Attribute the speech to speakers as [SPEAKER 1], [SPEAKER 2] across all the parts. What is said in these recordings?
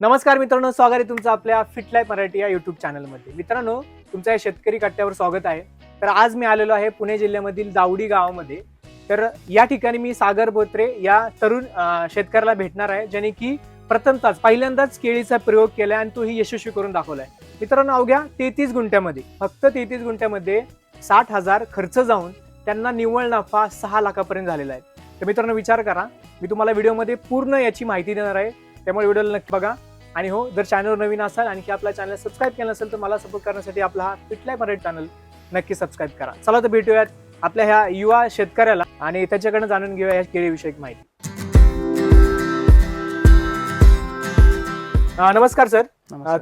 [SPEAKER 1] नमस्कार मित्रांनो स्वागत आहे तुमचं आपल्या फिट लाईफ मराठी या युट्यूब चॅनलमध्ये मित्रांनो तुमचं या शेतकरी कट्ट्यावर स्वागत आहे. तर आज मी आलेलो आहे पुणे जिल्ह्यामधील जावडी गावामध्ये. तर या ठिकाणी मी सागर बोत्रे या तरुण शेतकऱ्याला भेटणार आहे ज्याने की प्रथमताच पहिल्यांदाच केळीचा प्रयोग केलाय आणि तोही यशस्वी करून दाखवलाय. मित्रांनो अवघ्या तेहतीस गुंठ्यामध्ये फक्त तेहतीस गुंठ्यामध्ये साठ हजार खर्च जाऊन त्यांना निव्वळ नफा सहा लाखापर्यंत झालेला आहे. तर मित्रांनो विचार करा. मी तुम्हाला व्हिडिओमध्ये पूर्ण याची माहिती देणार आहे. त्यामुळे व्हिडिओला नक्की बघा. आणि हो जर चॅनलवर नवीन असाल आणखी आपला चॅनल सबस्क्राईब केलं नसेल तर मला सपोर्ट करण्यासाठी आपला हा फिटलाय मराठी चॅनल नक्की सबस्क्राईब करा. चला तर भेटूयात आपल्या ह्या युवा शेतकऱ्याला आणि त्याच्याकडनं जाणून घेऊया या केळीविषयक माहिती. नमस्कार सर.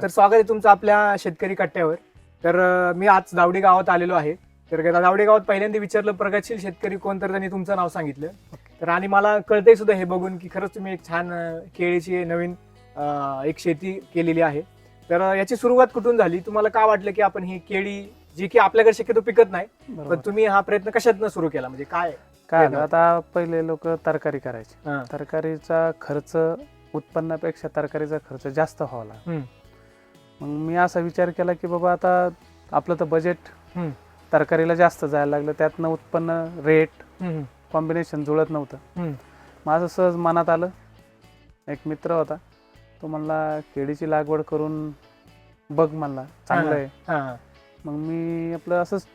[SPEAKER 1] तर स्वागत आहे तुमचं आपल्या शेतकरी कट्ट्यावर. तर मी आज दावडी गावात आलेलो आहे. तर दावडी गावात पहिल्यांदा विचारलं प्रगतशील शेतकरी कोण? तर त्यांनी तुमचं नाव सांगितलं. तर आणि मला कळतंय सुद्धा हे बघून की खरंच तुम्ही एक छान केळीची नवीन एक शेती केलेली आहे. तर याची सुरुवात कुठून झाली? तुम्हाला का वाटलं की आपण ही केळी जी की आपल्याकडे शक्यतो पिकत नाही. पण तुम्ही हा प्रयत्न कशातनं सुरू केला? म्हणजे काय
[SPEAKER 2] काय आता पहिले लोक तरकारी करायचे. तरकारीचा खर्च उत्पन्नापेक्षा तरकारीचा खर्च जास्त व्हावा. मग मी असा विचार केला की बाबा आता आपलं तर बजेट. तरकारीला जास्त जायला लागलं. त्यातनं उत्पन्न रेट कॉम्बिनेशन जुळत नव्हतं. माझं सहज मनात आलं. एक मित्र होता. तो म्हणला केळीची लागवड करून बघ म्हणला चांगलं आहे
[SPEAKER 1] हा, हा.
[SPEAKER 2] मग मी आपलं असंच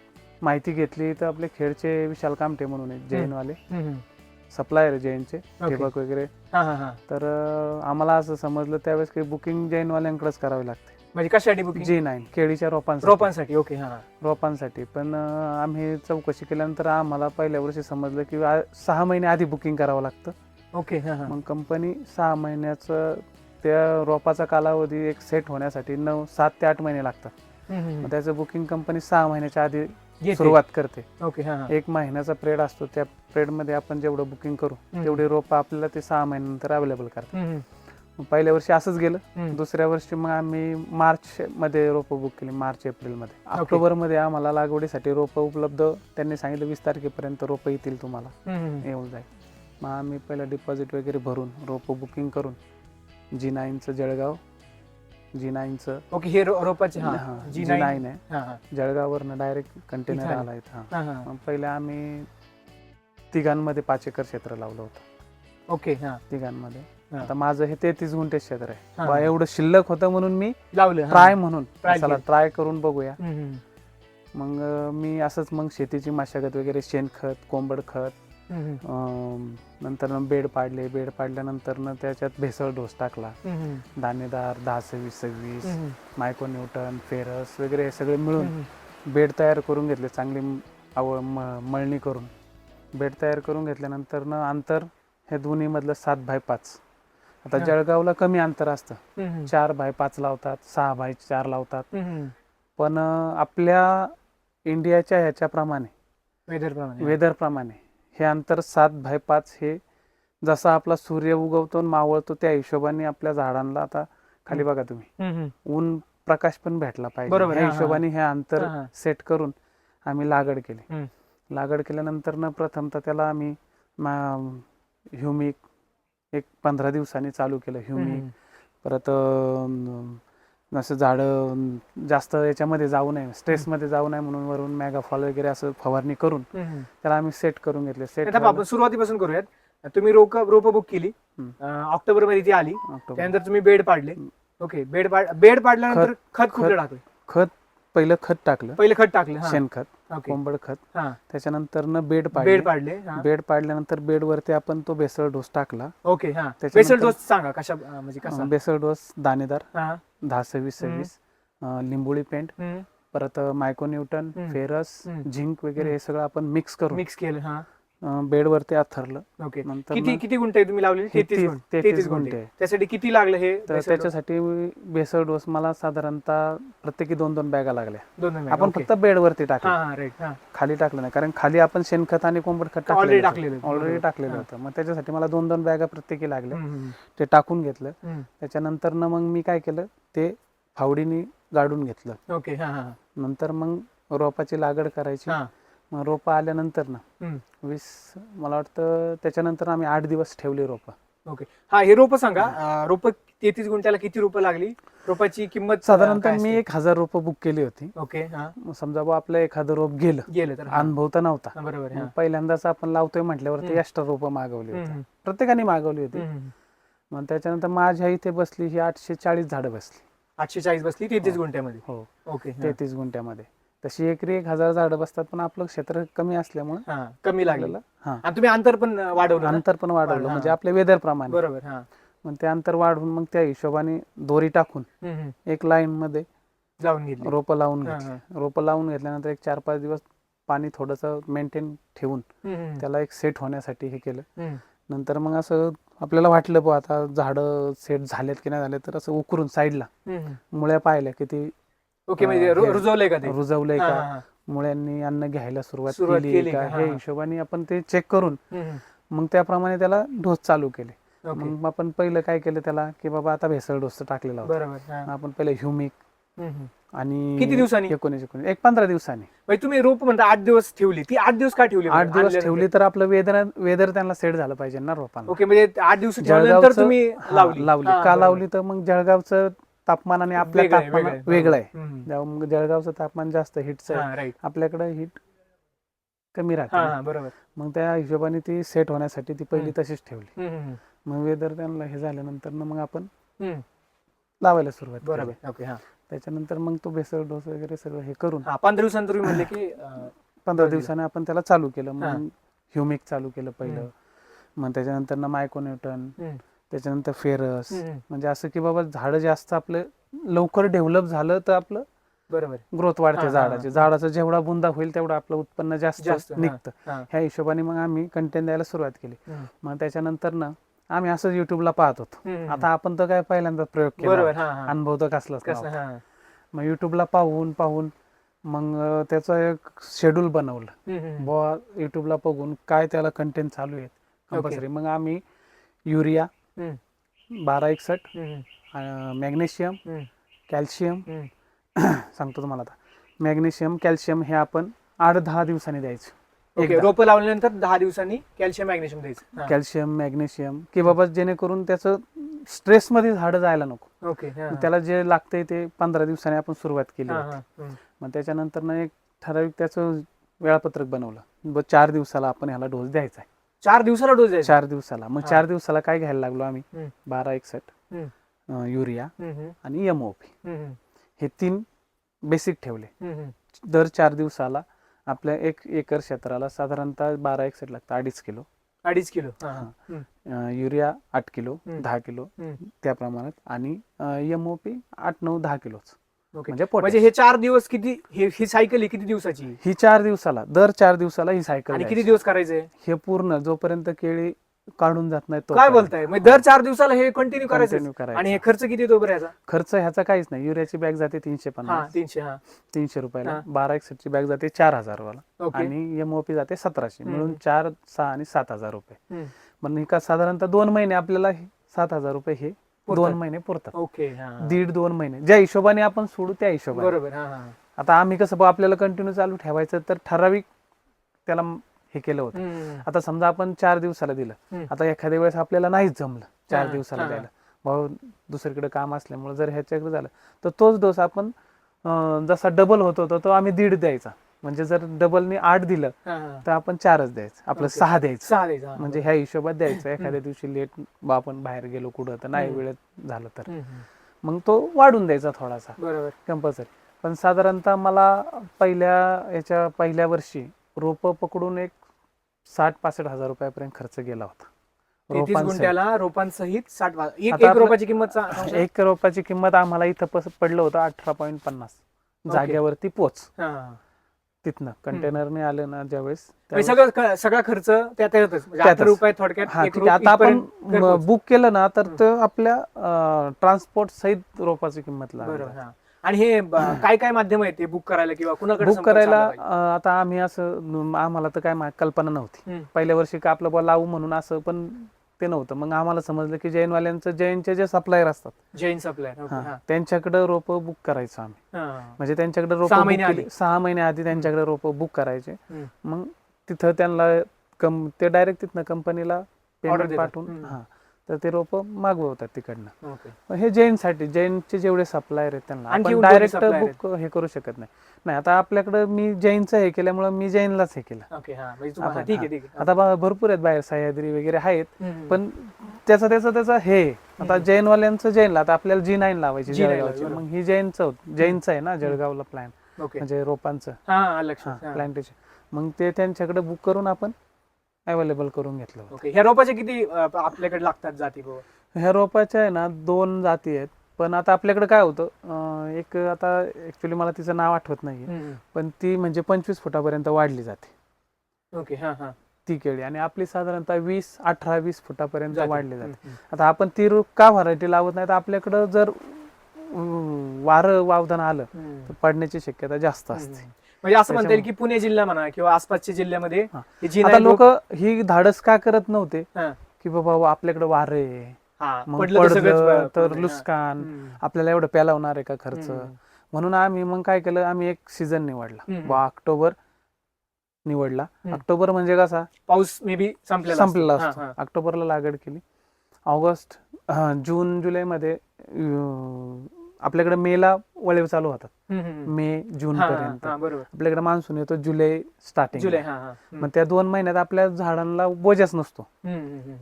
[SPEAKER 2] माहिती घेतली तर आपले खेळचे विशाल कामटे म्हणून आहेत जैनवाले
[SPEAKER 1] हम्म, हम्म.
[SPEAKER 2] सप्लायर जैनचे
[SPEAKER 1] ओके.
[SPEAKER 2] ठिबक वगैरे
[SPEAKER 1] हा, हा, हा.
[SPEAKER 2] तर अं, आम्हाला असं समजलं त्यावेळेस की बुकिंग जैनवाल्यांकडेच करावी लागते
[SPEAKER 1] म्हणजे कशासाठी बुकिंग
[SPEAKER 2] जी नाईन केळीच्या रोपांसाठी
[SPEAKER 1] रोपांसाठी ओके हा
[SPEAKER 2] रोपांसाठी पण अं, आम्ही चौकशी केल्यानंतर आम्हाला पहिल्या वर्षी समजलं की आ- सहा महिने आधी बुकिंग करावं लागतं
[SPEAKER 1] ओके हा, हा.
[SPEAKER 2] मग कंपनी सहा महिन्याचं त्या रोपाचा कालावधी एक सेट होण्यासाठी नऊ सात ते आठ महिने लागतात. मग त्याचं बुकिंग कंपनी सहा महिन्याच्या आधी. सुरुवात करते
[SPEAKER 1] ओके.
[SPEAKER 2] एक महिन्याचा प्रेड असतो त्या प्रेडमध्ये आपण जेवढं बुकिंग करू. तेवढी रोपं आपल्याला ते सहा महिन्यानंतर अवेलेबल करतात पहिल्या वर्षी असंच गेलं. दुसऱ्या वर्षी मग आम्ही मार्च मध्ये रोपं बुक केली मार्च एप्रिलमध्ये ऑक्टोबरमध्ये आम्हाला लागवडीसाठी रोपं उपलब्ध त्यांनी सांगितलं वीस तारखेपर्यंत रोपं येतील तुम्हाला. येऊन जाईल मग आम्ही पहिलं डिपॉझिट वगैरे भरून रोपं बुकिंग करून जी नाईनचं जळगाव जी नाईनचं
[SPEAKER 1] ओके हे रो- रोपाचे हा
[SPEAKER 2] जी
[SPEAKER 1] जी नाईन
[SPEAKER 2] आहे
[SPEAKER 1] हा, हा.
[SPEAKER 2] जळगाववरनं डायरेक्ट कंटेनर
[SPEAKER 1] इथं
[SPEAKER 2] आला इथं हा.
[SPEAKER 1] हा, हा.
[SPEAKER 2] मग पहिले आम्ही तिघांमध्ये पाच एकर क्षेत्र लावलं होतं
[SPEAKER 1] ओके हा
[SPEAKER 2] तिघांमध्ये
[SPEAKER 1] हा.
[SPEAKER 2] आता माझं हे तेहतीस गुंठे क्षेत्र आहे. बा एवढं शिल्लक होतं म्हणून मी
[SPEAKER 1] लावलं हा.
[SPEAKER 2] ट्राय म्हणून
[SPEAKER 1] Try
[SPEAKER 2] चला
[SPEAKER 1] केलं.
[SPEAKER 2] ट्राय करून बघूया
[SPEAKER 1] हम्म, हम्म.
[SPEAKER 2] मग अं, मी असंच मग शेतीची मशागत वगैरे शेणखत कोंबड खत नंतर बेड पाडले बेड पाडल्यानंतर न त्याच्यात भेसळ डोस टाकला. दाणेदार दहा सव्वीस सव्वीस
[SPEAKER 1] हम्म,
[SPEAKER 2] मायको न्यूटन फेरस वगैरे हे सगळे मिळून. बेड तयार करून घेतले चांगली म- आव म- मळणी करून. बेड तयार करून घेतल्यानंतर न अंतर हे दोन्ही मधलं सात बाय पाच. आता. जळगावला कमी अंतर असतं. चार बाय पाच लावतात सहा बाय चार लावतात. पण आपल्या इंडियाच्या ह्याच्याप्रमाणे
[SPEAKER 1] वेदर प्रमाणे
[SPEAKER 2] वेदरप्रमाणे हे अंतर सात बाय पाच हे जसा आपला सूर्य उगवतो मावळतो त्या हिशोबाने आपल्या झाडांना आता खाली बघा तुम्ही. ऊन प्रकाश पण भेटला पाहिजे
[SPEAKER 1] हा, हा.
[SPEAKER 2] हिशोबाने हे अंतर. सेट करून आम्ही लागड केली. लागड केल्यानंतर न प्रथमतः त्याला आम्ही ह्युमिक एक पंधरा दिवसांनी चालू केलं ह्युमिक. परत असं झाडं जास्त याच्यामध्ये जाऊ नये स्ट्रेसमध्ये जाऊ नये म्हणून वरून मॅगाफॉल वगैरे असं फवारणी करून. त्याला आम्ही सेट करून घेतले. सेट
[SPEAKER 1] आपण सुरुवातीपासून करूयात. तुम्ही रोप रोप बुक केली. ऑक्टोबरमध्ये ती आली. त्यानंतर तुम्ही बेड पाडले. ओके बेड पाड बेड पाडल्यानंतर खत
[SPEAKER 2] खत.
[SPEAKER 1] टाकलं?
[SPEAKER 2] खत पहिलं खत टाकलं.
[SPEAKER 1] पहिलं खत टाकलं.
[SPEAKER 2] शेणखत कोंबड खत. त्याच्यानंतर न बेड
[SPEAKER 1] बेड
[SPEAKER 2] पाडले. बेड पाडल्यानंतर बेड वरती आपण तो बेसळ डोस टाकला.
[SPEAKER 1] ओके बेसल डोस सांगा कशा म्हणजे कसा?
[SPEAKER 2] बेसळ डोस दाणेदार. दहा सव्वीस. सव्वीस लिंबोळी पेंट. परत मायको न्यूटन
[SPEAKER 1] हम्म.
[SPEAKER 2] फेरस. झिंक वगैरे. हे सगळं आपण मिक्स करून
[SPEAKER 1] मिक्स केलं
[SPEAKER 2] बेडवरती आथरलं.
[SPEAKER 1] ओके.
[SPEAKER 2] नंतर
[SPEAKER 1] किती किती गुंठे तुम्ही लावले तेहतीस
[SPEAKER 2] तीस-
[SPEAKER 1] गुंठे.
[SPEAKER 2] तेहतीस.
[SPEAKER 1] त्यासाठी किती लागलं हे
[SPEAKER 2] तर? त्याच्यासाठी बेसळ डोस मला साधारणतः प्रत्येकी दोन दोन बॅगा लागल्या.
[SPEAKER 1] दोन
[SPEAKER 2] आपण. फक्त बेडवरती टाकलं खाली टाकलं नाही कारण खाली आपण शेणखत आणि कोंबड खत
[SPEAKER 1] Already टाकलेलं.
[SPEAKER 2] ऑलरेडी. टाकलेलं. होतं. मग त्याच्यासाठी मला दोन दोन बॅगा प्रत्येकी लागल्या. ते टाकून घेतलं. त्याच्यानंतर न मग मी काय केलं ते फावडीने गाडून घेतलं.
[SPEAKER 1] ओके
[SPEAKER 2] नंतर मग रोपाची लागड करायची. मग रोपं आल्यानंतर ना. वीस मला वाटतं त्याच्यानंतर आम्ही आठ दिवस ठेवली रोपं
[SPEAKER 1] ओके हा हे रोप सांगा रोप तेहतीस गुंठ्याला किती रुपये लागली रोपाची किंमत अं,
[SPEAKER 2] साधारणतः मी
[SPEAKER 1] असते?
[SPEAKER 2] एक हजार रोपं बुक केली होती
[SPEAKER 1] ओके हा
[SPEAKER 2] मग समजा बुवा आपलं एखादं रोप गेलं
[SPEAKER 1] गेलं तर हा.
[SPEAKER 2] अनुभव तर नव्हता
[SPEAKER 1] हा, बरोबर
[SPEAKER 2] मग
[SPEAKER 1] हा.
[SPEAKER 2] पहिल्यांदाच आपण लावतोय म्हटल्यावरती
[SPEAKER 1] हम्म.
[SPEAKER 2] एक्स्ट्रा रोपं मागवली होती
[SPEAKER 1] हम्म,
[SPEAKER 2] प्रत्येकाने मागवली होती
[SPEAKER 1] हम्म, हम्म.
[SPEAKER 2] मग त्याच्यानंतर माझ्या इथे बसली ही आठशे चाळीस झाडं बसली
[SPEAKER 1] आठशे चाळीस बसली तेहतीस
[SPEAKER 2] हो.
[SPEAKER 1] गुंठ्यामध्ये
[SPEAKER 2] हो
[SPEAKER 1] ओके हा.
[SPEAKER 2] तेहतीस गुंठ्यामध्ये तशी एकरी एक हजार झाडं बसतात पण आपलं क्षेत्र कमी असल्यामुळे
[SPEAKER 1] हा कमी लागली
[SPEAKER 2] आपल्याला हा
[SPEAKER 1] आणि तुम्ही अंतर पण वाढवलं ना?
[SPEAKER 2] अंतर पण वाढवलं. म्हणजे आपल्या वेदर प्रमाणे
[SPEAKER 1] बरोबर हा
[SPEAKER 2] मग ते अंतर वाढवून मग त्या हिशोबाने दोरी टाकून
[SPEAKER 1] हम्म, हम्म.
[SPEAKER 2] एक लाईन मध्ये
[SPEAKER 1] लावून घेतली
[SPEAKER 2] रोपं लावून
[SPEAKER 1] हा,
[SPEAKER 2] घेतली. रोपं लावून घेतल्यानंतर एक चार पाच दिवस पाणी थोडंसं मेंटेन ठेवून
[SPEAKER 1] हम्म, हम्म.
[SPEAKER 2] त्याला एक सेट होण्यासाठी हे केलं
[SPEAKER 1] हम्म.
[SPEAKER 2] नंतर मग असं आपल्याला वाटलं बुवा आता झाडं सेट झालेत की नाही झाले तर असं उकरून साईडला
[SPEAKER 1] हम्म.
[SPEAKER 2] मुळ्या पाहिल्या की ती
[SPEAKER 1] ओके म्हणजे रु-
[SPEAKER 2] हे-
[SPEAKER 1] रुजवलंय का ते
[SPEAKER 2] रुजवलंय
[SPEAKER 1] हा,
[SPEAKER 2] का
[SPEAKER 1] हा, हा.
[SPEAKER 2] मुळ्यांनी अन्न घ्यायला सुरुवात
[SPEAKER 1] सुरुवात
[SPEAKER 2] केली
[SPEAKER 1] केली
[SPEAKER 2] का
[SPEAKER 1] का?
[SPEAKER 2] हे
[SPEAKER 1] हा.
[SPEAKER 2] हिशोबाने आपण ते चेक करून
[SPEAKER 1] हम्म, हम्म.
[SPEAKER 2] मग त्याप्रमाणे त्याला डोस चालू केले
[SPEAKER 1] ओके
[SPEAKER 2] मग आपण पहिलं काय केलं त्याला की बाबा आता भेसळ डोस टाकलेला होता
[SPEAKER 1] बरोबर हा.
[SPEAKER 2] आपण पहिले ह्युमिक
[SPEAKER 1] हम्म, हम्म.
[SPEAKER 2] आणि
[SPEAKER 1] किती दिवसांनी?
[SPEAKER 2] एकोणीस एकोणीस एक पंधरा दिवसांनी
[SPEAKER 1] म्हणजे तुम्ही रोप म्हणता आठ दिवस ठेवली ती आठ दिवस का ठेवली
[SPEAKER 2] आठ
[SPEAKER 1] म्हणजे
[SPEAKER 2] दिवस
[SPEAKER 1] आणल्यानंतर?
[SPEAKER 2] ठेवली तर आपलं वेदर वेदर त्यांना सेट झालं पाहिजे ना रोपांना
[SPEAKER 1] ओके म्हणजे आठ दिवस ठेवल्यानंतर
[SPEAKER 2] जळगावचं-
[SPEAKER 1] तुम्ही
[SPEAKER 2] हा,
[SPEAKER 1] लावली
[SPEAKER 2] लावली
[SPEAKER 1] हा,
[SPEAKER 2] का
[SPEAKER 1] बरोबर.
[SPEAKER 2] लावली तर मग जळगावचं तापमान आणि आपल्या
[SPEAKER 1] वेगळं आहे,
[SPEAKER 2] तापमान
[SPEAKER 1] वेगळं आहे.
[SPEAKER 2] वेगळं आहे
[SPEAKER 1] हम्म.
[SPEAKER 2] जेव्हा मग जळगावचं तापमान जास्त हिटचं आहे
[SPEAKER 1] हा, right.
[SPEAKER 2] आपल्याकडे हिट कमी राहते
[SPEAKER 1] हा. हा, बरोबर
[SPEAKER 2] मग त्या हिशोबाने ती सेट होण्यासाठी ती पहिली
[SPEAKER 1] हम्म.
[SPEAKER 2] तशीच ठेवली
[SPEAKER 1] हम्म, हम्म,
[SPEAKER 2] मग वेदर त्यांना हे झाल्यानंतर ना मग आपण
[SPEAKER 1] हम्म.
[SPEAKER 2] लावायला सुरुवात केली.
[SPEAKER 1] बरोबर ओके हा
[SPEAKER 2] त्याच्यानंतर मग तो भेसळ डोस वगैरे सगळं हे करून
[SPEAKER 1] हा पंधरा तुम्ही म्हणले की अं,
[SPEAKER 2] पंधरा. दिवसाने आपण त्याला चालू केलं
[SPEAKER 1] हा.
[SPEAKER 2] मग ह्युमिक चालू केलं पहिलं. मग त्याच्यानंतर ना मायकोन्यूटन
[SPEAKER 1] हम्म,
[SPEAKER 2] त्याच्यानंतर फेरस
[SPEAKER 1] हम्म.
[SPEAKER 2] म्हणजे असं की बाबा झाडं जास्त आपलं लवकर डेव्हलप झालं तर आपलं
[SPEAKER 1] बरोबर
[SPEAKER 2] ग्रोथ
[SPEAKER 1] हा,
[SPEAKER 2] वाढते
[SPEAKER 1] हा,
[SPEAKER 2] झाडाची
[SPEAKER 1] हा.
[SPEAKER 2] झाडाचा जेवढा बुंदा होईल तेवढं आपलं उत्पन्न जास्त
[SPEAKER 1] जास्त, हा.
[SPEAKER 2] निघतं
[SPEAKER 1] हा.
[SPEAKER 2] ह्या हिशोबाने मग आम्ही कंटेंट द्यायला सुरुवात केली
[SPEAKER 1] हम्म,
[SPEAKER 2] मग त्याच्यानंतर ना आम्ही असंच युट्यूबला पाहत होतो
[SPEAKER 1] हम्म.
[SPEAKER 2] आता आपण तर काय पहिल्यांदा प्रयोग
[SPEAKER 1] बरोबर
[SPEAKER 2] केला
[SPEAKER 1] हा हा
[SPEAKER 2] अनुभव तर कसलाच
[SPEAKER 1] कसं
[SPEAKER 2] नव्हता.
[SPEAKER 1] हा
[SPEAKER 2] मग युट्यूबला पाहून पाहून मग अं, त्याचं एक शेड्यूल बनवलं
[SPEAKER 1] हम्म, हम्म.
[SPEAKER 2] बुवा युट्यूबला बघून काय त्याला कंटेंट चालू आहेत कंपल्सरी मग आम्ही युरिया बारा एकसठ मॅग्नेशियम कॅल्शियम. सांगतो तुम्हाला आता. मॅग्नेशियम कॅल्शियम हे आपण आठ दहा दिवसांनी द्यायचं.
[SPEAKER 1] ओके
[SPEAKER 2] एकदा.
[SPEAKER 1] रोपं लावल्यानंतर दहा दिवसांनी कॅल्शियम मॅग्नेशियम द्यायचं.
[SPEAKER 2] कॅल्शियम मॅग्नेशियम की बाबा जेणेकरून त्याचं स्ट्रेसमध्ये झाडं जायला नको.
[SPEAKER 1] ओके.
[SPEAKER 2] त्याला जे लागतंय ते पंधरा दिवसांनी आपण सुरुवात केली. मग त्याच्यानंतर ना एक ठराविक त्याचं वेळापत्रक बनवलं. चार दिवसाला आपण ह्याला डोस द्यायचा आहे.
[SPEAKER 1] चार दिवसाला डोस द्यायचा.
[SPEAKER 2] चार दिवसाला. मग. चार दिवसाला काय घ्यायला लागलो आम्ही. बारा एकसठ युरिया आणि एमओपी हे तीन बेसिक ठेवले. दर चार दिवसाला आपल्या एक एकर क्षेत्राला साधारणतः बारा एकसठ लागतं अडीच किलो.
[SPEAKER 1] अडीच किलो.
[SPEAKER 2] युरिया आठ किलो. दहा किलो. त्या प्रमाणात आणि एमओपी आठ नऊ दहा किलोच.
[SPEAKER 1] ओके
[SPEAKER 2] म्हणजे
[SPEAKER 1] म्हणजे. हे चार दिवस किती हे ही सायकल किती दिवसाची?
[SPEAKER 2] ही चार दिवसाला दर चार दिवसाला ही सायकल
[SPEAKER 1] आणि किती
[SPEAKER 2] द्यायची.
[SPEAKER 1] दिवस करायचे?
[SPEAKER 2] हे पूर्ण जोपर्यंत केळी काढून जात नाही
[SPEAKER 1] काय बोलताय? म्हणजे दर चार दिवसाला हे कंटिन्यू करायचं. आणि हे खर्च किती येतो बरं याचा?
[SPEAKER 2] खर्च ह्याचा काहीच नाही. युरियाची बॅग जाते तीनशे
[SPEAKER 1] हा
[SPEAKER 2] पन्नास
[SPEAKER 1] तीनशे हा.
[SPEAKER 2] तीनशे रुपयाला. बारा एकसठची बॅग जाते चार हजार वाला
[SPEAKER 1] ओके
[SPEAKER 2] आणि एमओपी जाते सतराशे.
[SPEAKER 1] हम्म.
[SPEAKER 2] मिळून चार सहा आणि सात हजार रुपये.
[SPEAKER 1] हम्म.
[SPEAKER 2] का साधारणतः दोन महिने आपल्याला हे सात हजार रुपये हे. दोन महिने पुरतात.
[SPEAKER 1] ओके.
[SPEAKER 2] दीड दोन महिने. ज्या हिशोबाने आपण सोडू त्या हिशोबाने.
[SPEAKER 1] बरोबर
[SPEAKER 2] आता आम्ही कसं आपल्याला कंटिन्यू चालू ठेवायचं तर ठराविक त्याला हे केलं होतं. आता समजा आपण चार दिवसाला दिलं. आता एखाद्या वेळेस आपल्याला नाहीच जमलं चार दिवसाला. द्यायला. भाऊ दुसरीकडे काम असल्यामुळे जर ह्याच्याकडे झालं तर तोच डोस आपण जसा डबल होत होता तो आम्ही दीड द्यायचा. म्हणजे जर डबलनी आठ दिलं. तर आपण चारच द्यायचं आपलं. सहा द्यायचं म्हणजे. ह्या हिशोबात द्यायचं एखाद्या दिवशी लेट आपण बाहेर गेलो कुठं तर नाही. वेळेत झालं तर. मग तो वाढून द्यायचा थोडासा
[SPEAKER 1] बरोबर
[SPEAKER 2] कंपल्सरी पण साधारणतः मला पहिल्या याच्या पहिल्या वर्षी रोपं पकडून एक साठ पासष्ट हजार रुपयापर्यंत खर्च गेला होता रोपांसहित.
[SPEAKER 1] गुंठ्याला रोपांसहित साठ एक रोपाची किंमत?
[SPEAKER 2] एक रोपाची किंमत आम्हाला इथं पडलं होतं अठरा पॉईंट पन्नास जाग्यावरती पोच. तिथनं कंटेनरने आलं ना ज्यावेळेस
[SPEAKER 1] म्हणजे
[SPEAKER 2] त्यावेळेस-
[SPEAKER 1] सगळं सगळा खर्च येतच म्हणजे
[SPEAKER 2] त्यातच.
[SPEAKER 1] रुपये थोडक्यात एक
[SPEAKER 2] ठीक आता आपण
[SPEAKER 1] इथपर्यंत.
[SPEAKER 2] बुक केलं ना तर. ते आपल्या ट्रान्सपोर्ट सहित रोपाची किंमत
[SPEAKER 1] बरोबर
[SPEAKER 2] लागेल
[SPEAKER 1] हा. आणि हे ब- काय काय माध्यम आहे ते बुक करायला किंवा कुणाकडे
[SPEAKER 2] बुक
[SPEAKER 1] संपर्क
[SPEAKER 2] करायला
[SPEAKER 1] साधला पाहिजे?
[SPEAKER 2] अं, आता आम्ही असं न- आम्हाला तर काय मा- कल्पना नव्हती
[SPEAKER 1] हम्म.
[SPEAKER 2] पहिल्या वर्षी का आपलं बुवा लावू म्हणून असं पण ते नव्हतं. मग आम्हाला समजलं की जैनवाल्यांचं जैनचे जे सप्लायर असतात.
[SPEAKER 1] जैन सप्लायर
[SPEAKER 2] हा, त्यांच्याकडे रोप बुक करायचं आम्ही. म्हणजे त्यांच्याकडे रोप
[SPEAKER 1] सहा महिने आधी.
[SPEAKER 2] सहा महिने आधी त्यांच्याकडे रोप बुक करायचे.
[SPEAKER 1] हम्म.
[SPEAKER 2] मग तिथं त्यांना कम ते डायरेक्ट तिथनं कंपनीला पेमेंट
[SPEAKER 1] देतात.
[SPEAKER 2] पाठवून
[SPEAKER 1] हम्म.
[SPEAKER 2] हा. तर ते रोप मागवतात तिकडनं
[SPEAKER 1] ओके
[SPEAKER 2] पण हे जैनसाठी जैनचे जेवढे सप्लायर आहेत त्यांना आपण डायरेक्ट? बुक हे करू शकत नाही नाही आता आपल्याकडं मी जैनचं हे केल्यामुळं मी जैनलाच हे केलं
[SPEAKER 1] ओके हा म्हणजे
[SPEAKER 2] हा. आता भरपूर आहेत बाहेर सह्याद्री वगैरे आहेत. पण त्याचं त्याचं त्याचं हे. आता. जैनवाल्यांचं जैनला आता आपल्याला जी नाईन लावायची
[SPEAKER 1] G9
[SPEAKER 2] जळगावची मग ही जैनचं जैनचं आहे ना. जळगावला प्लॅन म्हणजे रोपांचं
[SPEAKER 1] हा हा हा.
[SPEAKER 2] प्लांटेशन मग ते त्यांच्याकडे बुक करून आपण अवेलेबल करून घेतलं होतं.
[SPEAKER 1] ओके ह्या रोपाचे किती अ, आपल्याकडे लागतात जाती
[SPEAKER 2] ह्या रोपाच्या आहे ना दोन जाती आहेत. पण आता आपल्याकडे काय होतं अं, एक आता ऍक्च्युली मला तिचं नाव आठवत नाहीये. पण ती म्हणजे पंचवीस फुटापर्यंत वाढली जाते.
[SPEAKER 1] ओके हा हा.
[SPEAKER 2] ती केळी. आणि आपली साधारणतः वीस अठरा वीस फुटापर्यंत
[SPEAKER 1] जाती.
[SPEAKER 2] वाढली जाते.
[SPEAKER 1] हम्म,
[SPEAKER 2] आता आपण ती रो- का व्हरायटी लावत नाही? तर आपल्याकडं जर वारं वावदान आलं
[SPEAKER 1] हम्म.
[SPEAKER 2] तर पडण्याची शक्यता जास्त
[SPEAKER 1] हम्म. म्हणजे असं म्हणता येईल की पुणे जिल्हा म्हणा किंवा आसपासच्या जिल्ह्यामध्ये
[SPEAKER 2] आता लोक ही धाडस का करत नव्हते. की बाबा आपल्याकडे वारं
[SPEAKER 1] हा, पडलं तर.
[SPEAKER 2] लुस्कान. आपल्याला एवढं पेलावणार आहे का खर्च. म्हणून आम्ही मग काय केलं आम्ही एक सीझन निवडला. बा ऑक्टोबर निवडला. ऑक्टोबर म्हणजे कसा
[SPEAKER 1] पाऊस मे बी संपलेला असतो.
[SPEAKER 2] ऑक्टोबरला लागवड केली ऑगस्ट हा, जून जुलैमध्ये अं, आपल्याकडे मेला वळेव चालू होतात. मे जून पर्यंत. आपल्याकडे मान्सून येतो जुलै स्टार्टिंग
[SPEAKER 1] जुलै.
[SPEAKER 2] मग त्या दोन महिन्यात आपल्या झाडांना बोजाच नसतो.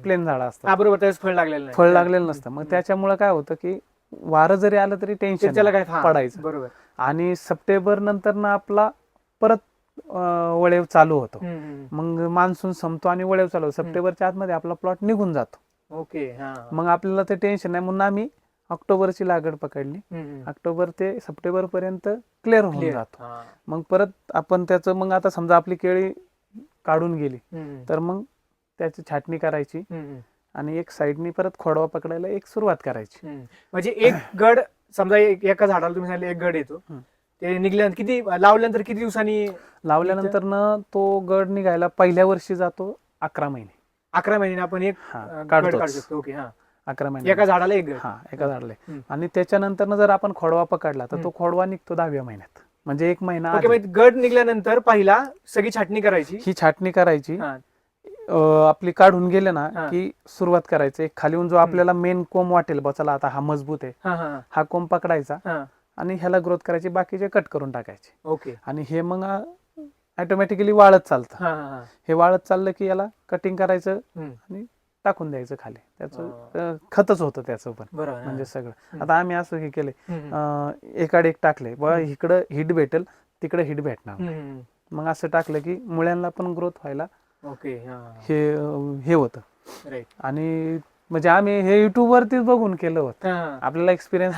[SPEAKER 2] प्लेन झाड असतात.
[SPEAKER 1] बरोबर फळ लागलेलं नाही.
[SPEAKER 2] फळ लागलेलं नसतं. मग. त्याच्यामुळे काय होतं की वारं जरी आलं तरी टेन्शन पडायचं.
[SPEAKER 1] बरोबर.
[SPEAKER 2] आणि सप्टेंबर नंतर ना आपला परत वळेव चालू होतो. मग मान्सून संपतो आणि वळेव चालू होतो. सप्टेंबरच्या आतमध्ये आपला प्लॉट निघून जातो.
[SPEAKER 1] ओके हा.
[SPEAKER 2] मग आपल्याला ते टेन्शन नाही. म्हणून आम्ही ऑक्टोबरची लागवड पकडली. ऑक्टोबर ते सप्टेंबर पर्यंत क्लिअर होऊन. जातो. मग परत आपण त्याचं मग आता समजा आपली केळी काढून गेली तर मग त्याची छाटणी करायची. आणि एक साईडनी परत खोडवा पकडायला एक सुरुवात करायची.
[SPEAKER 1] म्हणजे एक गड समजा एक- एका झाडाला तुम्ही सांगितलं एक गड येतो. ते निघल्यानंतर किती लावल्यानंतर किती दिवसांनी
[SPEAKER 2] लावल्यानंतर ना तो गड निघायला पहिल्या वर्षी जातो अकरा महिने
[SPEAKER 1] अकरा महिन्याने आपण एक. काढू शकतो ओके हा
[SPEAKER 2] अकरा महिने
[SPEAKER 1] एका झाडाला एक
[SPEAKER 2] हा एका झाडाला.
[SPEAKER 1] हम्म.
[SPEAKER 2] आणि त्याच्यानंतर जर आपण खोडवा पकडला तर तो
[SPEAKER 1] हम्म.
[SPEAKER 2] खोडवा निघतो दहाव्या महिन्यात. म्हणजे एक महिना
[SPEAKER 1] ओके
[SPEAKER 2] आधी.
[SPEAKER 1] म्हणजे गड निघल्यानंतर पहिला सगळी छाटणी करायची?
[SPEAKER 2] ही छाटणी करायची.
[SPEAKER 1] हा.
[SPEAKER 2] अं, आपली काढून गेले ना
[SPEAKER 1] हा.
[SPEAKER 2] की सुरुवात करायची. एक खालीहून जो आपल्याला मेन कोंब वाटेल बा चला आता हा मजबूत आहे.
[SPEAKER 1] हा हा
[SPEAKER 2] हा. कोंब पकडायचा
[SPEAKER 1] हा.
[SPEAKER 2] आणि ह्याला ग्रोथ करायची. बाकीचे कट करून टाकायचे.
[SPEAKER 1] ओके.
[SPEAKER 2] आणि हे मग ऑटोमॅटिकली वाळत चालतं.
[SPEAKER 1] हा हा हा.
[SPEAKER 2] हे वाळत चाललं की याला कटिंग करायचं
[SPEAKER 1] हम्म.
[SPEAKER 2] आणि टाकून द्यायचं खाली त्याचं
[SPEAKER 1] हा.
[SPEAKER 2] खतच होतं त्याचं पण म्हणजे. सगळं. आता आम्ही असं हे अं, एकाडे एक टाकले बा
[SPEAKER 1] हम्म.
[SPEAKER 2] इकडं हिट भेटेल तिकडे हिट भेटणार. मग असं टाकलं की मुळ्यांना पण ग्रोथ व्हायला
[SPEAKER 1] ओके हा
[SPEAKER 2] हे होतं आणि म्हणजे आम्ही हे युट्यूब वरतीच बघून केलं होतं आपल्याला एक्सपिरियन्स.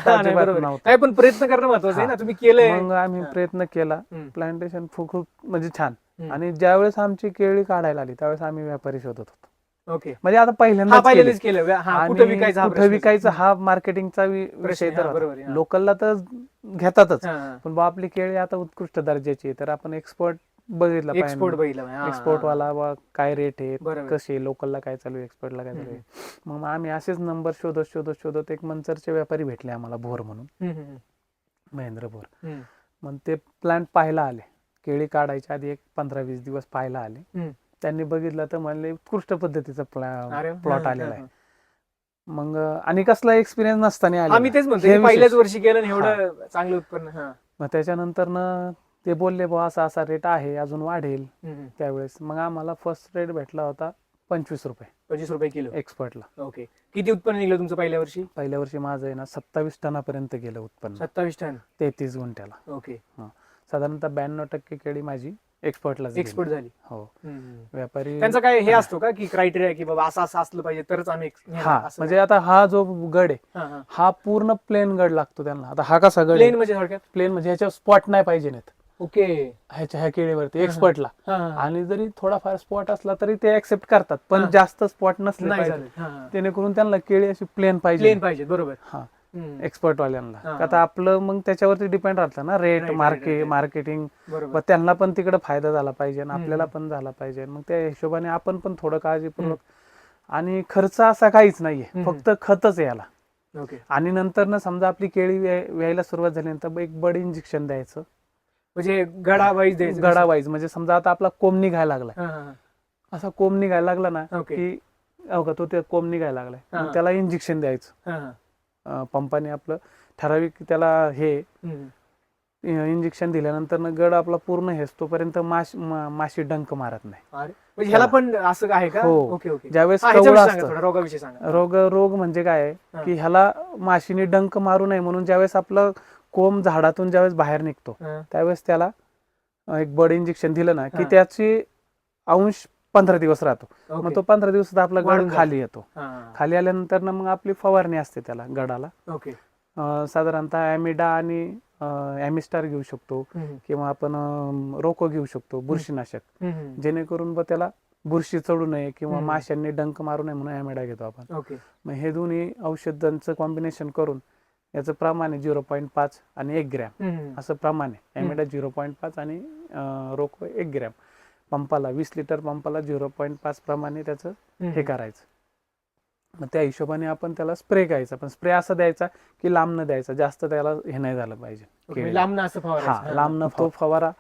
[SPEAKER 2] नव्हता
[SPEAKER 1] पण प्रयत्न करणं महत्वाचं आहे. ना तुम्ही केलंय
[SPEAKER 2] मग आम्ही. प्रयत्न केला प्लांटेशन खूप म्हणजे छान. आणि ज्यावेळेस आमची केळी काढायला आली त्यावेळेस आम्ही व्यापारी शोधत होतो
[SPEAKER 1] ओके
[SPEAKER 2] म्हणजे आता
[SPEAKER 1] हा
[SPEAKER 2] पहिल्यांदाच केली.
[SPEAKER 1] हा कुठं विकायचं हा
[SPEAKER 2] कुठं
[SPEAKER 1] प्रश्न.
[SPEAKER 2] विकायचं हा मार्केटिंगचा वि-
[SPEAKER 1] प्रश्न
[SPEAKER 2] विषय तर
[SPEAKER 1] बरोबर आहे, हा.
[SPEAKER 2] लोकलला तर घेतातच
[SPEAKER 1] हा, हा.
[SPEAKER 2] पण बा आपली केळी आता उत्कृष्ट दर्जाची आहे तर आपण एक्सपोर्ट बघितला
[SPEAKER 1] एक्सपोर्ट बघितलं हा,
[SPEAKER 2] एक्सपोर्ट
[SPEAKER 1] हा.
[SPEAKER 2] वाला बा काय रेट आहे
[SPEAKER 1] बरोबर.
[SPEAKER 2] कसे लोकलला काय चालू आहे एक्सपोर्टला काय चालू आहे मग आम्ही असेच नंबर शोधत शोधत शोधत एक मंचरचे व्यापारी भेटले आम्हाला भोर म्हणून
[SPEAKER 1] हम्म, हम्म,
[SPEAKER 2] महेंद्र भोर
[SPEAKER 1] हम्म.
[SPEAKER 2] मग ते प्लांट पाहायला आले केळी काढायच्या आधी एक पंधरा वीस दिवस पाहायला आले
[SPEAKER 1] हम्म.
[SPEAKER 2] त्यांनी बघितलं तर म्हणले उत्कृष्ट पद्धतीचा
[SPEAKER 1] अरे,
[SPEAKER 2] प्लॉट आलेला आहे. मग आणि कसला एक्सपिरियन्स नसताना
[SPEAKER 1] तेच म्हणतो
[SPEAKER 2] हे
[SPEAKER 1] पहिल्याच. वर्षी केलं आणि एवढं चांगलं उत्पन्न हा.
[SPEAKER 2] मग त्याच्यानंतर न ते बोलले बुवा असा असा रेट आहे अजून वाढेल.
[SPEAKER 1] हम्म.
[SPEAKER 2] त्यावेळेस मग आम्हाला फर्स्ट रेट भेटला होता पंचवीस रुपये.
[SPEAKER 1] पंचवीस रुपये किलो.
[SPEAKER 2] एक्सपर्टला
[SPEAKER 1] ओके. किती उत्पन्न निघलं तुमचं पहिल्या वर्षी?
[SPEAKER 2] पहिल्या वर्षी माझं आहे ना सत्तावीस टनापर्यंत गेलं उत्पन्न.
[SPEAKER 1] सत्तावीस टन.
[SPEAKER 2] तेहतीस गुंठ्याला.
[SPEAKER 1] ओके.
[SPEAKER 2] साधारणतः ब्याण्णव टक्के केळी माझी एक्सपर्टला
[SPEAKER 1] एक्सपोर्ट झाली.
[SPEAKER 2] हो. व्यापारी
[SPEAKER 1] त्यांचं काय हे असतो का की क्रायटेरिया की बाबा असं असं असलं पाहिजे तरच आम्ही
[SPEAKER 2] हा म्हणजे आता हा जो गड आहे
[SPEAKER 1] हा,
[SPEAKER 2] पूर्ण प्लेन गड लागतो त्यांना. आता हा कसा गड
[SPEAKER 1] प्लेन म्हणजे थोडक्यात?
[SPEAKER 2] प्लेन म्हणजे ह्याच्या स्पॉट नाही पाहिजे नाहीत.
[SPEAKER 1] ओके.
[SPEAKER 2] ह्याच्या ह्या केळीवरती. एक्सपर्टला. आणि जरी थोडाफार स्पॉट असला तरी ते ऍक्सेप्ट करतात पण. जास्त स्पॉट नसले
[SPEAKER 1] हा.
[SPEAKER 2] जेणेकरून त्यांना केळी अशी प्लेन पाहिजे.
[SPEAKER 1] प्लेन पाहिजे बरोबर.
[SPEAKER 2] हा. एक्सपर्ट वाल्यांना आता. आपलं मग त्याच्यावरती डिपेंड राहतं ना रेट
[SPEAKER 1] right,
[SPEAKER 2] मार्के
[SPEAKER 1] right.
[SPEAKER 2] मार्केटिंग. त्यांना पण तिकडे फायदा झाला पाहिजे. आपल्याला पण झाला पाहिजे. मग त्या हिशोबाने आपण पण थोडं काळजीपूर्वक आणि खर्च असा काहीच नाहीये. फक्त खतच याला. आणि नंतर ना समजा आपली केळी व्याय- व्यायला सुरुवात झाल्यानंतर एक बड इंजेक्शन द्यायचं.
[SPEAKER 1] म्हणजे गडा वाईज द्यायचं
[SPEAKER 2] गडा वाईज म्हणजे समजा आता आपला कोंब निघायला लागला
[SPEAKER 1] हा.
[SPEAKER 2] असा कोंब निघायला लागला ना. की का तो ते कोंब निघायला लागलाय. त्याला इंजेक्शन द्यायचं. पंपाने आपलं ठराविक त्याला हे. इंजेक्शन दिल्यानंतर गड आपला पूर्ण हेच तोपर्यंत माश मा- माशी डंक मारत नाही
[SPEAKER 1] अरे, म्हणजे ह्याला पण असं आहे का
[SPEAKER 2] हो.
[SPEAKER 1] ओके ओके
[SPEAKER 2] ज्यावेळेस
[SPEAKER 1] हा,
[SPEAKER 2] कवळ
[SPEAKER 1] सांगा
[SPEAKER 2] असतं
[SPEAKER 1] थोडं, रोगाविषयी सांगा
[SPEAKER 2] रोग रोग म्हणजे काय आहे. की ह्याला माशीने डंक मारू नये म्हणून ज्यावेळेस आपलं कोंब झाडातून ज्यावेळेस बाहेर निघतो
[SPEAKER 1] हा.
[SPEAKER 2] त्यावेळेस त्याला अं, एक बड इंजेक्शन दिलं ना की
[SPEAKER 1] हा.
[SPEAKER 2] त्याची अंश पंधरा दिवस राहतो. मग तो पंधरा दिवसात आपला गड. खाली येतो. खाली आल्यानंतर ना मग आपली फवारणी असते त्याला गडाला साधारणतः ॲमिडा आणि ॲमिस्टार घेऊ शकतो. किंवा आपण रोको घेऊ शकतो बुरशीनाशक. जेणेकरून ब त्याला बुरशी चढू नये किंवा. माशांनी डंक मारू नये म्हणून ॲमिडा घेतो आपण मग हे दोन्ही औषधांचं कॉम्बिनेशन करून याचं प्रमाण आहे झिरो पॉईंट पाच आणि एक ग्रॅम. असं प्रमाण आहे ॲमिडा झिरो पॉईंट पाच आणि रोको एक ग्रॅम पंपाला वीस लिटर पंपाला झिरो पॉईंट पाच प्रमाणे त्याचं हे. करायचं मग त्या हिशोबाने आपण त्याला स्प्रे करायचा पण स्प्रे असा द्यायचा की लांब न द्यायचा जास्त त्याला हे नाही झालं पाहिजे.
[SPEAKER 1] लांब ना.
[SPEAKER 2] हा. लांब न तो फवारा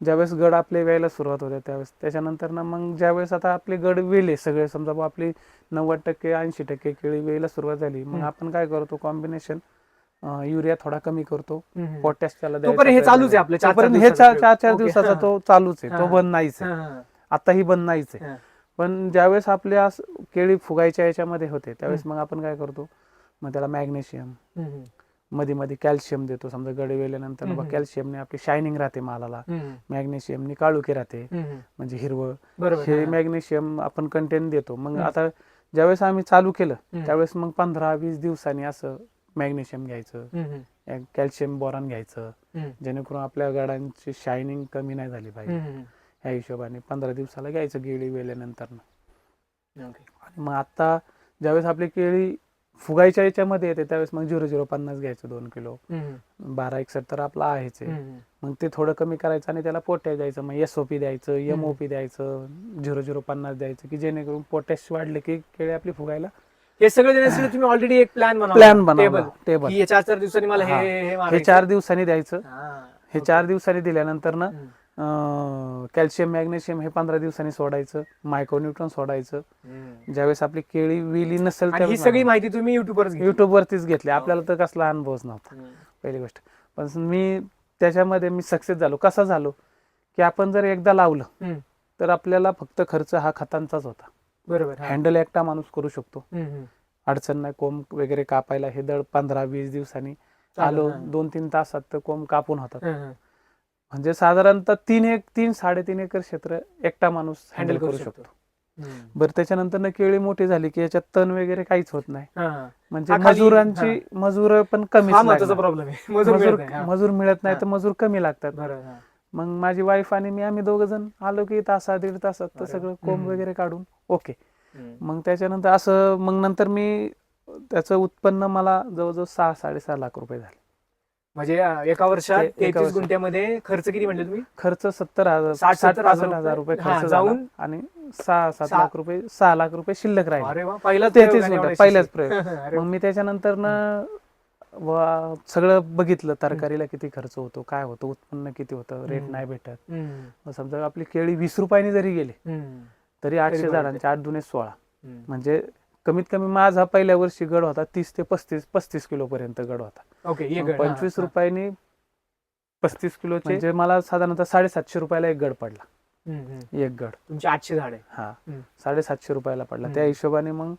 [SPEAKER 2] ज्यावेळेस गड आपले व्यायला सुरुवात होते त्यावेळेस त्याच्यानंतर ना मग ज्यावेळेस आता आपले गड वेले सगळे समजा आपली नव्वद टक्के ऐंशी टक्के केळी वेळेला सुरुवात झाली मग. आपण काय करतो कॉम्बिनेशन युरिया थोडा कमी करतो. पोटॅश त्याला
[SPEAKER 1] हे चालूच आहे चार- चार
[SPEAKER 2] तोपर्यंत हे चार
[SPEAKER 1] दिवसाचा
[SPEAKER 2] चार चार
[SPEAKER 1] ओके,
[SPEAKER 2] दिवसाचा. तो चालूच आहे तो. बंद नाहीच आहे. आताही बंद नाहीच आहे. पण ज्यावेळेस आपल्या केळी फुगायच्या याच्यामध्ये होते त्यावेळेस मग आपण काय करतो मग त्याला मॅग्नेशियम. मध्ये मध्ये कॅल्शियम देतो समजा गडे वेल्यानंतर. कॅल्शियमने आपली शायनिंग राहते मालाला. मॅग्नेशियमने काळुकी राहते. म्हणजे हिरवं हे. मॅग्नेशियम आपण कंटेंट देतो मग. आता ज्यावेळेस आम्ही चालू केलं. त्यावेळेस मग पंधरा वीस दिवसांनी असं मॅग्नेशियम घ्यायचं. कॅल्शियम बोरान घ्यायचं. जेणेकरून आपल्या गाड्यांची शायनिंग कमी नाही झाली पाहिजे. ह्या हिशोबाने पंधरा दिवसाला घ्यायचं केळी वेल्यानंतर. आणि मग आता ज्यावेळेस आपली केळी फुगायच्या याच्यामध्ये येते त्यावेळेस मग झिरो झिरो पन्नास घ्यायचं दोन किलो. बारा एकसठ तर आपला आहेच आहे. मग ते थोडं कमी करायचं आणि त्याला पोटॅश द्यायचं मग एस ओ पी द्यायचं एम
[SPEAKER 1] हम्म.
[SPEAKER 2] ओ पी द्यायचं झिरो झिरो पन्नास द्यायचं की जेणेकरून पोटॅश वाढले की केळी आपली फुगायला
[SPEAKER 1] हे सगळं देण्यासाठी तुम्ही ऑलरेडी एक प्लॅन बनवा
[SPEAKER 2] प्लॅन बनवला टेबल
[SPEAKER 1] या चार चार दिवसांनी मला हे
[SPEAKER 2] हा.
[SPEAKER 1] हे- हे
[SPEAKER 2] हे
[SPEAKER 1] मारायचं.
[SPEAKER 2] चार दिवसांनी द्यायचं
[SPEAKER 1] हा.
[SPEAKER 2] हे. चार दिवसांनी दिल्यानंतर ना
[SPEAKER 1] हम्म.
[SPEAKER 2] कॅल्शियम मॅग्नेशियम हे पंधरा दिवसांनी सोडायचं मायक्रोन्यूट्रॉन सोडायचं
[SPEAKER 1] हम्म.
[SPEAKER 2] ज्यावेळेस आपली केळी विली नसेल
[SPEAKER 1] आणि ही सगळी माहिती तुम्ही युट्यूबवरच घेतली.
[SPEAKER 2] युट्यूब वरतीच घेतली आपल्याला तर कसला अनुभवच नव्हता
[SPEAKER 1] हम्म.
[SPEAKER 2] पहिली गोष्ट पण मी त्याच्यामध्ये मी सक्सेस झालो कसा झालो की आपण जर एकदा लावलं
[SPEAKER 1] हम्म.
[SPEAKER 2] तर आपल्याला फक्त खर्च हा खतांचाच होता
[SPEAKER 1] बरोबर हा.
[SPEAKER 2] हँडल एकटा माणूस करू शकतो
[SPEAKER 1] हम्म. हम्म.
[SPEAKER 2] अडचण नाही कोंब वगैरे कापायला हे दळ पंधरा वीस दिवसांनी
[SPEAKER 1] चालेल,
[SPEAKER 2] आलो
[SPEAKER 1] हा.
[SPEAKER 2] दोन तीन तासात तर कोंब कापून होतात
[SPEAKER 1] हा, हा.
[SPEAKER 2] म्हणजे साधारणतः तीन एक तीन साडेतीन एकर क्षेत्र एकटा माणूस हँडल करू शकतो
[SPEAKER 1] हम्म.
[SPEAKER 2] बरं त्याच्यानंतर ना केळी मोठी झाली की याच्यात तण वगैरे काहीच होत नाही
[SPEAKER 1] हा, हा.
[SPEAKER 2] म्हणजे
[SPEAKER 1] हा, खाली-
[SPEAKER 2] मजुरांची मजूर पण कमी
[SPEAKER 1] हा महत्त्वाचा प्रॉब्लेम आहे मजूर मिळत नाही. हा.
[SPEAKER 2] मजूर मिळत नाही. तर मजूर कमी लागतात
[SPEAKER 1] बरोबर हा.
[SPEAKER 2] मग माझी वाईफ आणि मी आम्ही दोघ जण आलो की तासा दीड तासात तर. सगळं कोंब. वगैरे काढून. ओके. मग त्याच्यानंतर असं मग नंतर मी त्याचं उत्पन्न मला जवळजवळ सहा साडेसहा लाख रुपये झाले.
[SPEAKER 1] म्हणजे एका वर्षात
[SPEAKER 2] एका.
[SPEAKER 1] गुंठ्यामध्ये खर्च किती म्हणले तुम्ही?
[SPEAKER 2] खर्च सत्तर हजार
[SPEAKER 1] साठ- हजार
[SPEAKER 2] पासष्ट हजार रुपये खर्च
[SPEAKER 1] जाऊन-
[SPEAKER 2] आणि सहा सात लाख रुपये सहा लाख रुपये शिल्लक राहिले.
[SPEAKER 1] पहिलाच प्रयोग.
[SPEAKER 2] मग मी त्याच्यानंतर ना व- सगळं बघितलं तरकारीला किती खर्च होतो काय होतं उत्पन्न किती होतं रेट. नाही भेटत. मग समजा आपली केळी वीस रुपयाने जरी गेली. तरी आठशे. झाडांचे आठ दुने सोळा. म्हणजे कमीत कमी माझा पहिल्या वर्षी गड होता तीस ते पस्तीस पस्तीस किलो पर्यंत गड होता पंचवीस. रुपयांनी पस्तीस किलोचे म्हणजे मला साधारणतः साडेसातशे रुपयाला एक गड पडला. एक गड
[SPEAKER 1] तुमचे आठशे झाड आहे
[SPEAKER 2] हा. साडेसातशे रुपयाला पडला. त्या हिशोबाने मग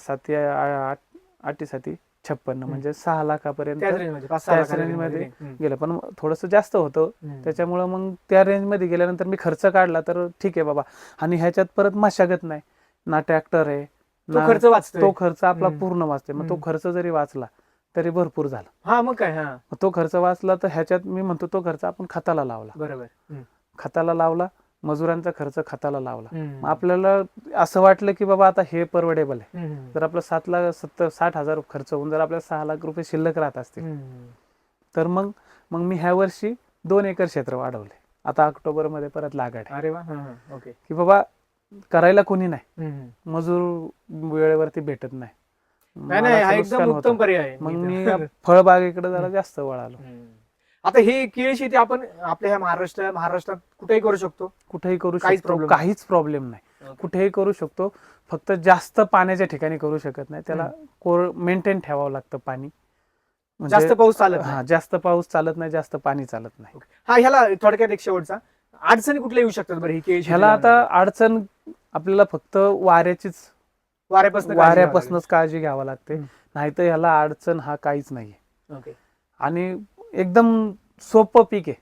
[SPEAKER 2] साती आठ आठी साती छप्पन्न म्हणजे सहा लाखापर्यंत
[SPEAKER 1] त्याच रेंजमध्ये.
[SPEAKER 2] गेलं. पण थोडस जास्त होतं. त्याच्यामुळं मग त्या रेंजमध्ये गेल्यानंतर मी खर्च काढला तर ठीक आहे बाबा. आणि ह्याच्यात परत मशागत नाही. ना ट्रॅक्टर आहे
[SPEAKER 1] तो
[SPEAKER 2] ना-
[SPEAKER 1] खर्च वाचतो
[SPEAKER 2] तो खर्च आपला. पूर्ण वाचते मग तो. खर्च जरी वाचला तरी भरपूर झाला.
[SPEAKER 1] हा मग काय? हा.
[SPEAKER 2] तो खर्च वाचला तर ह्याच्यात मी म्हणतो तो खर्च आपण खताला लावला.
[SPEAKER 1] बरोबर.
[SPEAKER 2] खताला लावला. मजुरांचा खर्च खताला लावला. आपल्याला असं वाटलं की बाबा आता हे परवडेबल आहे. जर आपलं सात लाख सत्तर साठ हजार खर्च होऊन जर आपल्याला सहा लाख रुपये शिल्लक राहत असतील. तर मग मग मी ह्या वर्षी दोन एकर क्षेत्र वाढवले. आता ऑक्टोबरमध्ये परत लागड आहे.
[SPEAKER 1] अरे. ओके.
[SPEAKER 2] की बाबा करायला कोणी नाही. मजूर वेळेवरती भेटत नाही. मग
[SPEAKER 1] मी
[SPEAKER 2] फळबागेकडे जरा जास्त वळालो.
[SPEAKER 1] आता हे केळी शेती आपण आपल्या ह्या महाराष्ट्र महाराष्ट्रात कुठेही करू शकतो.
[SPEAKER 2] कुठेही करू
[SPEAKER 1] काहीच
[SPEAKER 2] शकतो.
[SPEAKER 1] problem
[SPEAKER 2] काहीच प्रॉब्लेम नाही. कुठेही करू शकतो. फक्त जास्त पाण्याच्या ठिकाणी करू शकत नाही. त्याला कोर मेंटेन ठेवावं लागतं पाणी. म्हणजे-
[SPEAKER 1] जास्त पाऊस चालत नाही.
[SPEAKER 2] हा जास्त पाऊस चालत नाही जास्त पाणी चालत नाही.
[SPEAKER 1] हा ह्याला थोडक्यात एक शेवटचा. अडचणी कुठल्या येऊ शकतात बरं ही केळी
[SPEAKER 2] ह्याला आता अडचण आपल्याला फक्त वाऱ्याचीच
[SPEAKER 1] वाऱ्यापासून
[SPEAKER 2] वाऱ्यापासूनच काळजी घ्यावी लागते.
[SPEAKER 1] हम्म.
[SPEAKER 2] नाहीतर ह्याला अडचण हा काहीच
[SPEAKER 1] ओके.
[SPEAKER 2] आणि एकदम सोपं पीक आहे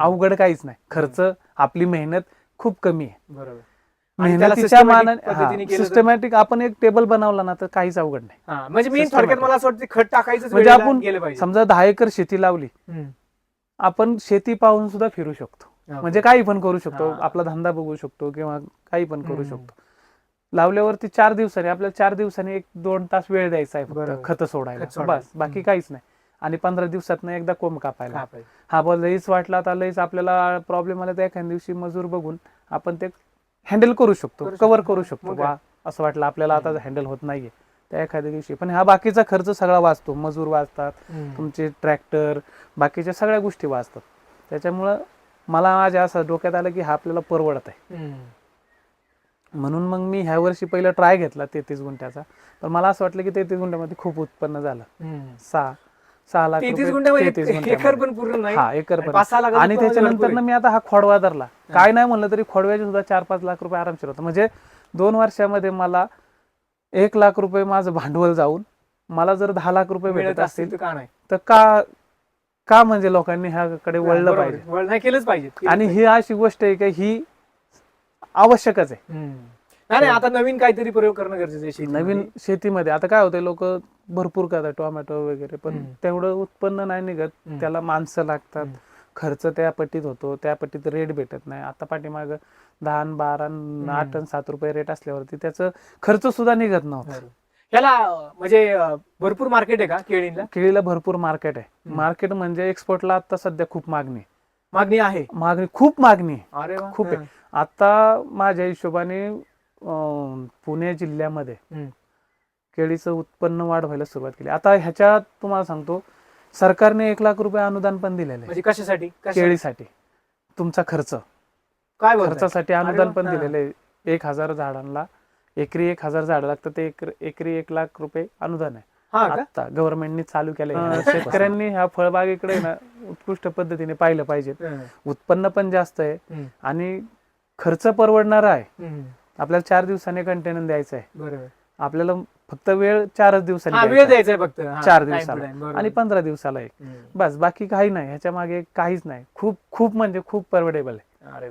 [SPEAKER 2] अवघड काहीच नाही खर्च आपली मेहनत खूप कमी आहे
[SPEAKER 1] बरोबर
[SPEAKER 2] मेहनतीच्या मानाने सिस्टमॅटिक आपण एक टेबल बनवला ना तर काहीच अवघड नाही
[SPEAKER 1] हा, म्हणजे मी. थोडक्यात मला असं वाटतं खत टाकायचं
[SPEAKER 2] म्हणजे आपण समजा दहा एकर शेती लावली. आपण शेती पाहून सुद्धा फिरू शकतो. म्हणजे काही पण करू शकतो. आपला धंदा बघू शकतो किंवा काही पण करू. शकतो लावल्यावरती चार दिवसांनी आपल्याला चार दिवसांनी एक दोन तास वेळ द्यायचा आहे खत सोडायला. बस बाकी. काहीच नाही आणि पंधरा दिवसात एकदा कोंब कापायला
[SPEAKER 1] हा.
[SPEAKER 2] हा बॉल लईच वाटला आता लईच आपल्याला प्रॉब्लेम आला तर एखाद्या दिवशी मजूर बघून आपण ते हँडल करू शकतो कव्हर. करू शकतो? बा असं वाटलं आपल्याला आता हँडल होत नाहीये त्या एखाद्या दिवशी पण हा बाकीचा खर्च सगळा वाचतो मजूर वाचतात. तुमचे ट्रॅक्टर बाकीच्या सगळ्या गोष्टी वाचतात त्याच्यामुळं मला माझ्या असं डोक्यात आलं की हा आपल्याला परवडत आहे. म्हणून मग मी ह्या वर्षी पहिला ट्राय घेतला तेहतीस गुंठ्याचा पण मला असं वाटलं की तेहतीस गुंठ्यामध्ये खूप उत्पन्न झालं. सहा सहा लाख
[SPEAKER 1] तेहतीस
[SPEAKER 2] रुपये
[SPEAKER 1] गुंठ्यामध्ये
[SPEAKER 2] 33
[SPEAKER 1] एकर
[SPEAKER 2] गुंठ्यामध्ये.
[SPEAKER 1] पण पूर्ण नाही.
[SPEAKER 2] हा एकर
[SPEAKER 1] आणि
[SPEAKER 2] पण
[SPEAKER 1] पाच सहा लाखाचं
[SPEAKER 2] आणि त्याच्यानंतर
[SPEAKER 1] भरपूर
[SPEAKER 2] ना
[SPEAKER 1] आहे.
[SPEAKER 2] मी आता हा खोडवा धरला. काय नाही म्हणलं तरी खोडव्याचे सुद्धा चार पाच लाख रुपये आरामशीर होतं. म्हणजे दोन वर्षामध्ये मला एक लाख रुपये माझं भांडवल जाऊन मला जर दहा लाख रुपये
[SPEAKER 1] मिळत
[SPEAKER 2] भेटत
[SPEAKER 1] असतील
[SPEAKER 2] असतील
[SPEAKER 1] तर का नाही?
[SPEAKER 2] तर का का म्हणजे लोकांनी ह्याकडे वळलं
[SPEAKER 1] बरोबर.
[SPEAKER 2] पाहिजे?
[SPEAKER 1] नाही केलंच पाहिजे. केलंच
[SPEAKER 2] आणि. ही अशी गोष्ट आहे की ही आवश्यकच आहे.
[SPEAKER 1] हम्म. नाही नाही, आता नवीन काहीतरी प्रयोग करणं गरजेचं आहे शेतीमध्ये.
[SPEAKER 2] नवीन शेतीमध्ये. आता काय होतंय लोक भरपूर करतात टोमॅटो वगैरे पण. तेवढं उत्पन्न नाही निघत. त्याला माणसं लागतात. खर्च त्या पट्टीत होतो त्या पट्टीत रेट भेटत नाही आता पाठीमाग दहा बारा आठ न सात रुपये रेट असल्यावरती त्याचं खर्च सुद्धा निघत नव्हता
[SPEAKER 1] अं, म्हणजे भरपूर मार्केट आहे का केळीला
[SPEAKER 2] केळीला भरपूर मार्केट आहे. मार्केट म्हणजे एक्सपोर्टला आता सध्या खूप मागणी.
[SPEAKER 1] मागणी आहे
[SPEAKER 2] मागणी खूप मागणी आहे.
[SPEAKER 1] अरे.
[SPEAKER 2] खूप आहे. आता माझ्या हिशोबाने पुणे जिल्ह्यामध्ये. केळीचं उत्पन्न वाढ व्हायला सुरुवात केली. आता ह्याच्यात तुम्हाला सांगतो सरकारने एक लाख रुपये अनुदान पण दिलेलं आहे.
[SPEAKER 1] म्हणजे कशासाठी? कशा-
[SPEAKER 2] केळीसाठी. तुमचा खर्च.
[SPEAKER 1] काय बोलताय?
[SPEAKER 2] खर्चासाठी
[SPEAKER 1] अरे
[SPEAKER 2] अनुदान
[SPEAKER 1] वा,
[SPEAKER 2] पण
[SPEAKER 1] हा.
[SPEAKER 2] दिलेलं आहे. एक हजार झाडांना एकरी एक हजार झाडं लागतं ते एक एकरी एक लाख रुपये अनुदान आहे.
[SPEAKER 1] हा का?
[SPEAKER 2] आता गव्हर्नमेंटनी चालू केलंय. अं, शेतकऱ्यांनी ह्या फळबागेकडे ना उत्कृष्ट पद्धतीने पाहिलं पाहिजे. उत्पन्न पण जास्त आहे
[SPEAKER 1] हम्म.
[SPEAKER 2] आणि खर्च परवडणारा आहे.
[SPEAKER 1] हम्म.
[SPEAKER 2] आपल्याला चार दिवसाने कंटेनर द्यायचं आहे.
[SPEAKER 1] बरोबर.
[SPEAKER 2] आपल्याला फक्त वेळ चारच
[SPEAKER 1] हा
[SPEAKER 2] द्यायचा
[SPEAKER 1] वेळ. द्यायचा आहे फक्त.
[SPEAKER 2] चार दिवसाला. आणि पंधरा दिवसाला एक. बस बाकी काही नाही. ह्याच्या मागे काहीच नाही. खूप खूप म्हणजे खूप परवडेबल आहे.
[SPEAKER 1] अरे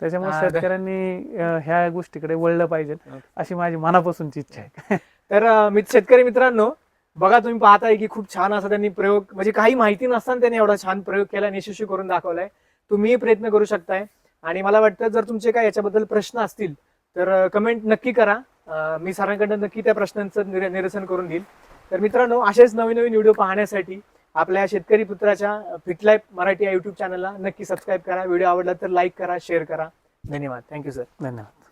[SPEAKER 2] त्याच्यामुळे शेतकऱ्यांनी ह्या गोष्टीकडे वळलं पाहिजे. अशी माझी मनापासूनची इच्छा आहे.
[SPEAKER 1] तर मित शेतकरी मित्रांनो बघा तुम्ही पाहताय की खूप छान असा त्यांनी प्रयोग म्हणजे काही माहिती नसताना त्यांनी एवढा छान प्रयोग केला आणि यशस्वी करून दाखवलाय. तुम्हीही प्रयत्न करू शकताय. आणि मला वाटतं जर तुमचे काय याच्याबद्दल प्रश्न असतील तर कमेंट नक्की करा. मी सरांकडनं नक्की त्या प्रश्नांचं निरसन करून देईल तर मित्रांनो असेच नवीन नवीन व्हिडिओ पाहण्यासाठी आपल्या शेतकरी पुत्राच्या फिटलाईफ मराठी या युट्यूब चॅनलला नक्की सबस्क्राईब करा. व्हिडिओ आवडला तर लाईक करा शेअर करा. धन्यवाद. थँक्यू सर
[SPEAKER 2] धन्यवाद.